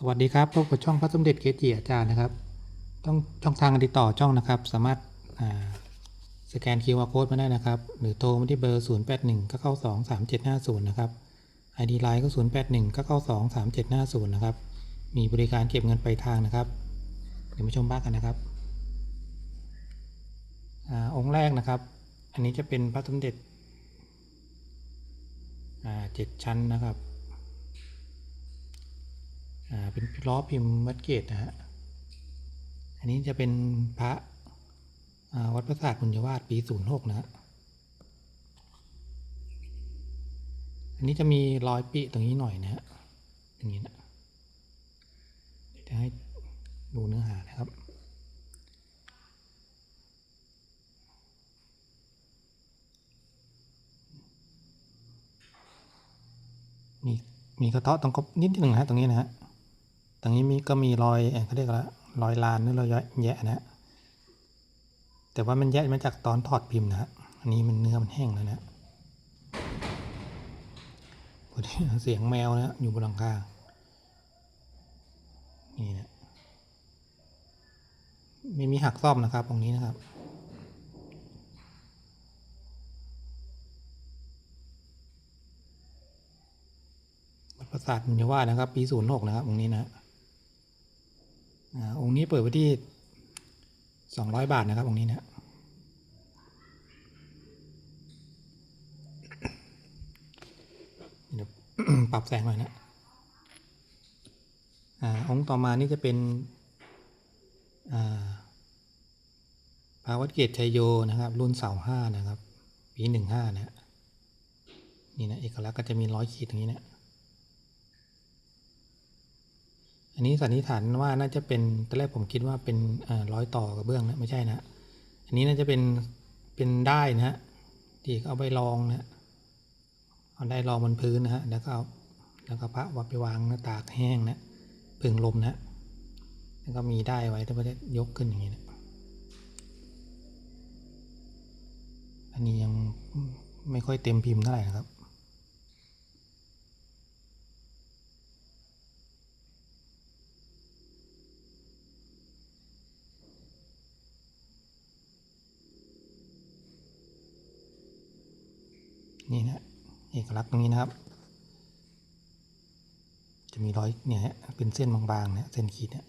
สวัสดีครับพบกับช่องพระสมเด็จเกจิอาจารย์นะครับ ต้องช่องทางการติดต่อช่องนะครับ สามารถาสแกน QR Code มาได้นะครับ หรือโทรมาที่เบอร์ 0 8 1 9 9 2 3 7 5 0 นะครับ ID Line ก็ 0 8 1 9 9 2 3 7 5 0 นะครับ มีบริการเก็บเงินปลายทางนะครับ เดี๋ยวมาชมบ้านกันนะครับอองค์แรกนะครับ อันนี้จะเป็นพระสมเด็จเจ็ดชั้นนะครับ เป็นล้อพิมพ์วัดเกตนะฮะ อันนี้จะเป็นพระอ่าวัดพระศาสตร์บุญยวาสปี 06 นะฮะ อันนี้จะมีรอยปิตรงนี้หน่อยนะฮะ อย่างนี้นะ จะให้ดูเนื้อหานะครับมีมีกระเทาะตรงกบนิดหนึ่งนะฮะตรงนี้นะฮะ รงนี้มีก็มีรอยเขาเรียกอะรอยลานหรือรอยแยะนะแต่ว่ามันแยะมาจากตอนถอดพิมพ์นะฮะอันนี้มันเนื้อมันแห้งแล้วนะเสียงแมวนะอยู่บนหลังคานี่นะไม่มีหักซ่อมนะครับตรงนี้นะครับ ประสาทมุญยวานะครับ ปี06นย์นกนะครับองนี้นะ องค์นี้เปิดไว้ที่ 200 บาทนะครับ องค์นี้นะเดี๋ยปรับแสงหน่อยนะอ่าองค์ต่อมานี่จะเป็นอ่าพระวัดเกตชัยโยนะครับ รุ่นเสาห้านะครับ ปีหนึ่งห้านะฮะนี่นะเอกลักษณ์ก็จะมีร้อยขีดตรงนี้นะ อันนี้สันนิษฐานว่าน่าจะเป็นตอนแรกผมคิดว่าเป็นร้อยต่อกับเบื้องนะไม่ใช่นะ อันนี้น่าจะเป็นเป็นได้นะฮะที่เอาไปรองนะเอาได้รองบนพื้นนะฮะแล้วก็เอาแล้วก็พระวัดไปวางหน้าตากแห้งนะพึ่งลมนะแล้วก็มีได้ไว้ถ้าไม่ได้ยกขึ้นอย่างนี้นะอันนี้ยังไม่ค่อยเต็มพิมพ์เท่าไหร่นะครับ นี่นะเอกลักษณ์ตรงนี้นะครับ จะมีรอยเนี่ยฮะเป็นเส้นบางๆเนี่ยเส้นขีดเนี่ย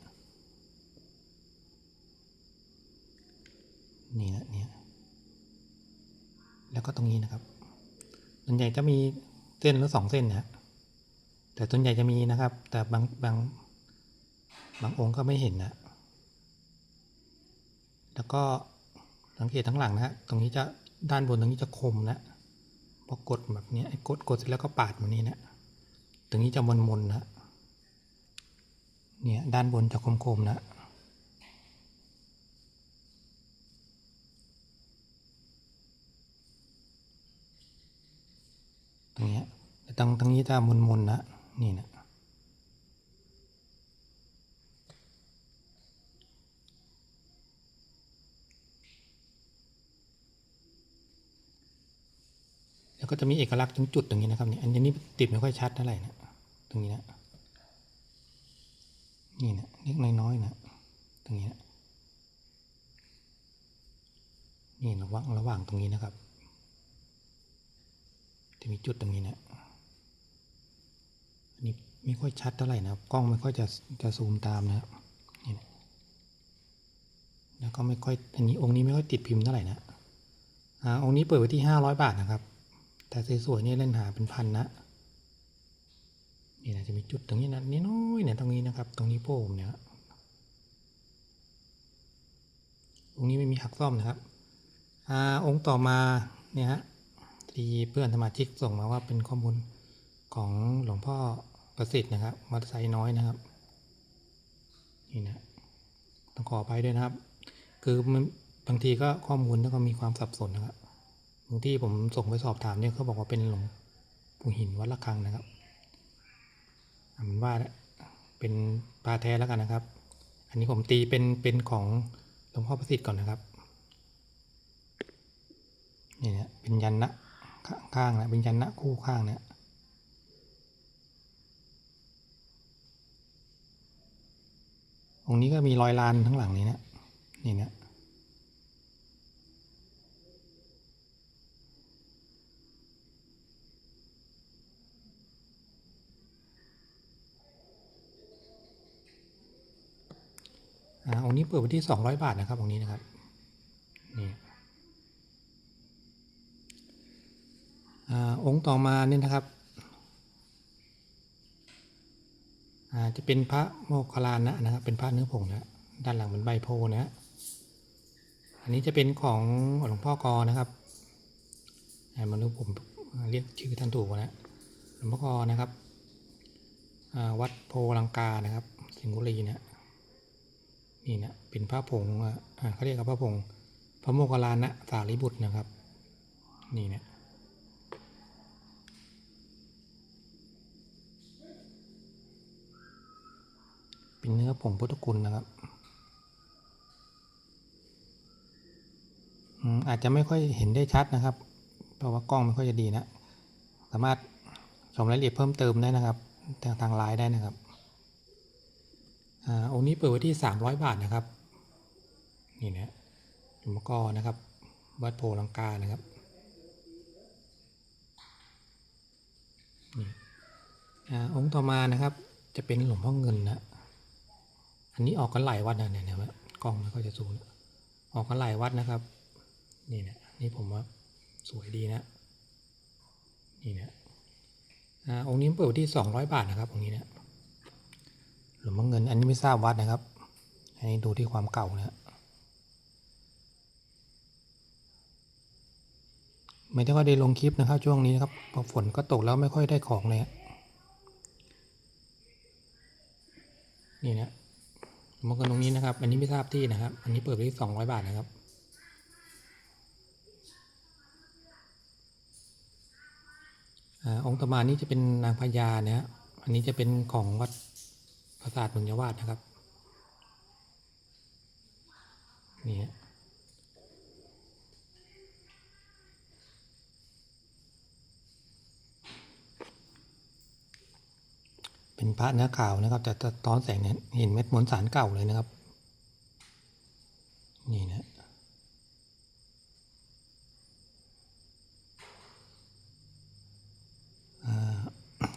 นี่นะเนี่ยแล้วก็ตรงนี้นะครับส่วนใหญ่จะมีเส้นหรือสองเส้นนะฮะแต่ส่วนใหญ่จะมีนะครับ แต่บางบางบางองค์ก็ไม่เห็นนะแล้วก็สังเกตทั้งหลังนะฮะตรงนี้จะด้านบนตรงนี้จะคมนะ พอกดแบบนี้ไอ้กดกดเสร็จแล้วก็ปาดแบบนี้นะตรงนี้จะมนมนนะเนี่ยด้านบนจะคมๆนะตรงนี้แต่ตรงตรงนี้จะมนมนนะนี่นะ แล้วก็จะมีเอกลักษณ์ตรงจุดตรงนี้นะครับเนี่ยอันนี้ติดไม่ค่อยชัดเท่าไหร่นะตรงนี้นะนี่นะเล็กน้อยๆนะตรงนี้นะนี่ระหว่างระหว่างตรงนี้นะครับ จะมีจุดตรงนี้นะอันนี้ไม่ค่อยชัดเท่าไหร่นะครับ กล้องไม่ค่อยจะจะซูมตามนะครับนี่นะแล้วก็ไม่ค่อยอันนี้องค์นี้ไม่ค่อยติดพิมพ์เท่าไหร่นะอ่าองค์นี้เปิดไว้ที่ห้าร้อยบาทนะครับ แต่สวยๆนี่เล่นหาเป็นพันนะนี่นะจะมีจุดตรงนี้นะนี่น้อยเนี่ยตรงนี้นะครับ ตรงนี้โป้มเนี่ยองค์นี้ไม่มีหักซ่อมนะครับอ่าองค์ต่อมาเนี่ยฮะที่เพื่อนสมาชิกส่งมาว่าเป็นข้อมูลของหลวงพ่อประสิทธิ์นะครับวัดไซน้อยนะครับนี่นะต้องขอไปด้วยนะครับ คือมันบางทีก็ข้อมูลแล้วก็มีความสับสนนะครับ บางที่ผมส่งไปสอบถามเนี่ยเขาบอกว่าเป็นหลวงปู่หินวัดละคังนะครับเอานว่าเป็นปลาแท้แล้วกันนะครับ อันนี้ผมตีเป็นเป็นของหลวงพ่อประสิทธิ์ก่อนนะครับนี่เนี่ยเป็นยันนะข้างนะเป็นยันนะคู่ข้างเนี่ยองนี้ก็มีรอยลานทั้งหลังนี้นะนี่นะ อ่าองค์นี้เปิดไปที่สองร้อยบาทนะครับองค์นี้นะครับนี่อ่าองค์ต่อมาเนี่ยนะครับอ่าจะเป็นพระโมคคัลลานะนะครับ เป็นพระเนื้อผงนะด้านหลังเป็นใบโพนะอันนี้จะเป็นของหลวงพ่อกอนะครับอ่าไมันรู้ผมเรียกชื่อท่านถูกนะหลวงพ่อกอนะครับอ่าวัดโพลังกานะครับ สิงห์บุรีนะ นี่นะเป็นพระผงอ่าเขาเรียกว่าพระผงพระโมคคัลลานะสารีบุตรนะครับ นี่นะเป็นเนื้อผงพุทธคุณนะครับอืมอาจจะไม่ค่อยเห็นได้ชัดนะครับ เพราะว่ากล้องไม่ค่อยจะดีนะ สามารถชมรายละเอียดเพิ่มเติมได้นะครับ ทางทางไลน์ได้นะครับ องค์นี้เปิดไว้ที่ 300 บาทนะครับ นี่นะหลวงพ่อกอนะครับ วัดโพลังกานะครับนี่อ่าองค์ต่อมานะครับ จะเป็นหลวงพ่อเงินนะ อันนี้ออกกันหลายวัดนะเนี่ยเห็นไหมกล้องม่ค่อยจะสูงนะออกกันหลายวัดนะครับ นี่นะนี่ผมว่าสวยดีนะ นี่นะอองค์นี้เปิดที่สองร้อยบาทนะครับองค์นี้นะห ลวงพ่อเงิน อันนี้ไม่ทราบวัดนะครับ อันนี้ดูที่ความเก่านะไม่ได้ว่าได้ลงคลิปนะครับ ช่วงนี้นะครับพอฝนก็ตกแล้วไม่ค่อยได้ของเลยอะนี่นะมองกันตรงนี้นะครับ อันนี้ไม่ทราบที่นะครับ อันนี้เปิดไปที่สองร้อยบาทนะครับอองค์ตมานี่จะเป็นนางพญานะฮะอันนี้จะเป็นของวัด ปราสาทบุญยวาสนะครับนี่ฮะเป็นพระเนื้อขาวนะครับ แต่สะท้อนแสงเนี่ยเห็นเม็ดมวลสารเก่าเลยนะครับ นี่นะ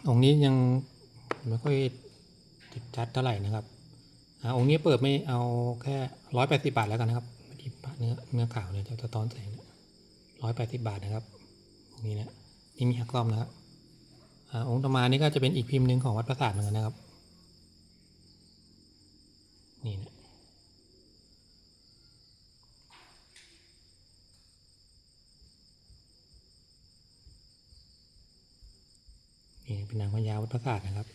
องค์นี้ยังไม่ค่อย ชัดเท่าไหร่นะครับอ่าองค์นี้เปิดไม่เอาแค่ร้อยแปดสิบาทแล้วกันนะครับที่เนื้อเนื้อขาวเนี่ยจะสะท้อนแสงร้อยแปดสิบาทนะครับองนี้นะนี่มีหักซ่อมนะครับอ่าองค์ต่อมานี่ก็จะเป็นอีกพิมพ์หนึ่งของวัดประสาทเหมือนกันนะครับ นี่นะนี่เป็นนางพญาวัดประสาทนะครับ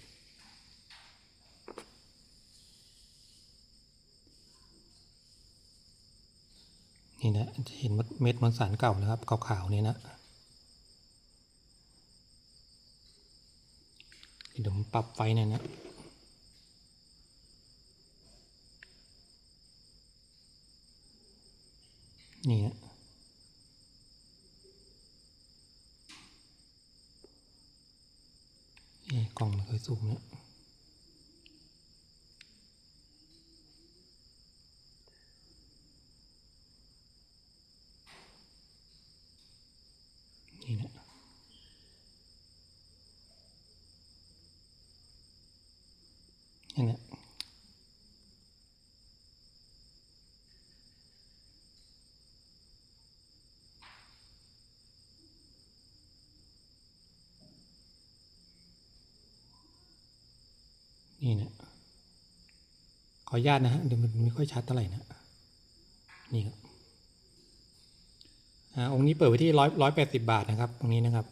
นี่นะจะเห็นเม็ดมันสารเก่านะครับขาวๆนี่นะเดี๋ยวผมปรับไฟหน่อยนะนี่ฮะเอ๊ะกล้องม่ค่อยสูงเนะ นี่นะขออนุญาตนะฮะเดี๋ยวมันไม่ค่อยชัดเท่าไหร่นะนี่ครับอ่าองค์นี้เปิดไว้ที่ร้อยร้อยแปดสิบาทนะครับตรงนี้นะครับ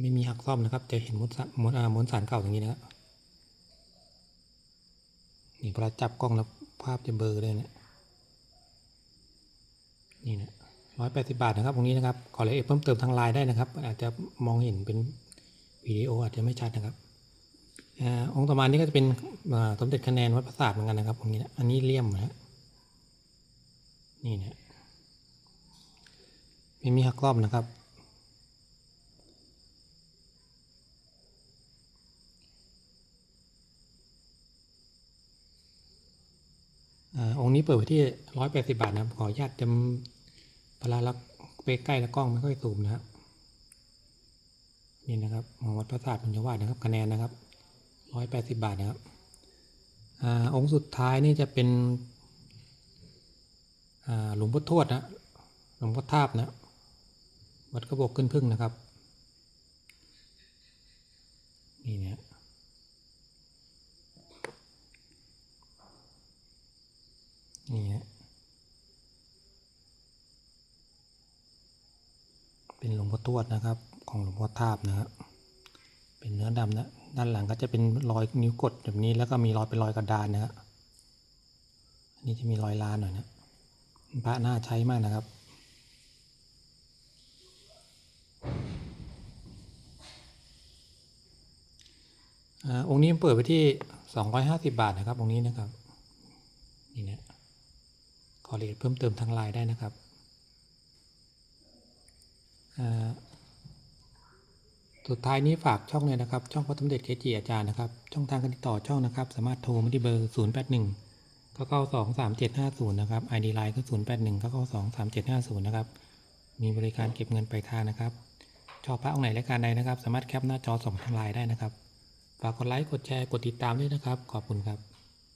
ไม่มีหักซ่อมนะครับ จะเห็นมวลสารมวลอ่ามวลสารเก่าตรงนี้นะครับนี่พอจับกล้องแล้วภาพจะเบลอเลยเนะนี่นะร้อยแปดสิบาทนะครับตรงนี้นะครับขอรายละเอียดเพิ่มเติมทางไลน์ได้นะครับ อาจจะมองเห็นเป็นวิดีโออาจจะไม่ชัดนะครับ องค์ต่อมานี่ก็จะเป็นสมเด็จคะแนนวัดประสาทเหมือนกันนะครับตรงนี้อันนี้เลี่ยมนะนี่นะไม่มีหักรอบนะครับอองค์นี้เปิดไว้ที่ร้อยแปดสิบาทนะครับ ขออนุญาตจำพลาลักไปใกล้แล้วกล้องไม่ค่อยซูมนะครับ นี่นะครับองวัดพระธาตุบุญวาสนะครับคะแนนนะครับ ร้อยแปดสิบบาทนะครับอองค์สุดท้ายนี่จะเป็นหลวงพ่อทวดนะหลวงพ่อทาบนะวัดกระบอกขึ้นพึ่งนะครับ นี่เนี่ยนี่ฮะเป็นหลวงพ่อทวดนะครับ ของหลวงพ่อทาบนะครับเป็นเนื้อดำนะ ด้านหลังก็จะเป็นรอยนิ้วกดแบบนี้แล้วก็มีรอยเป็นรอยกระดานนะฮะอันนี้จะมีรอยลานหน่อยนะพระน่าใช้มากนะครับอองค์นี้เปิดไปที่สองร้อยห้าสิบาทนะครับองค์นี้นะครับนี่นะขอเรียนเพิ่มเติมทางไลน์ได้นะครับอ่า สุดท้ายนี้ฝากช่องเลยนะครับ ช่องพระสมเด็จเกจิอาจารย์นะครับ ช่องทางการติดต่อช่องนะครับ สามารถโทรมาที่เบอร์ 0 8 1 9 9 2 3 7 5 0 นะครับ ID ไลน์ก็ 0 8 1 9 9 2 3 7 5 0 นะครับ มีบริการเก็บเงินปลายทางนะครับ ชอบพระองค์ไหนและการใดนะครับ สามารถแคปหน้าจอส่งทางไลน์ได้นะครับ ฝากกดไลค์ กดแชร์ กดติดตามด้วยนะครับ ขอบคุณครับ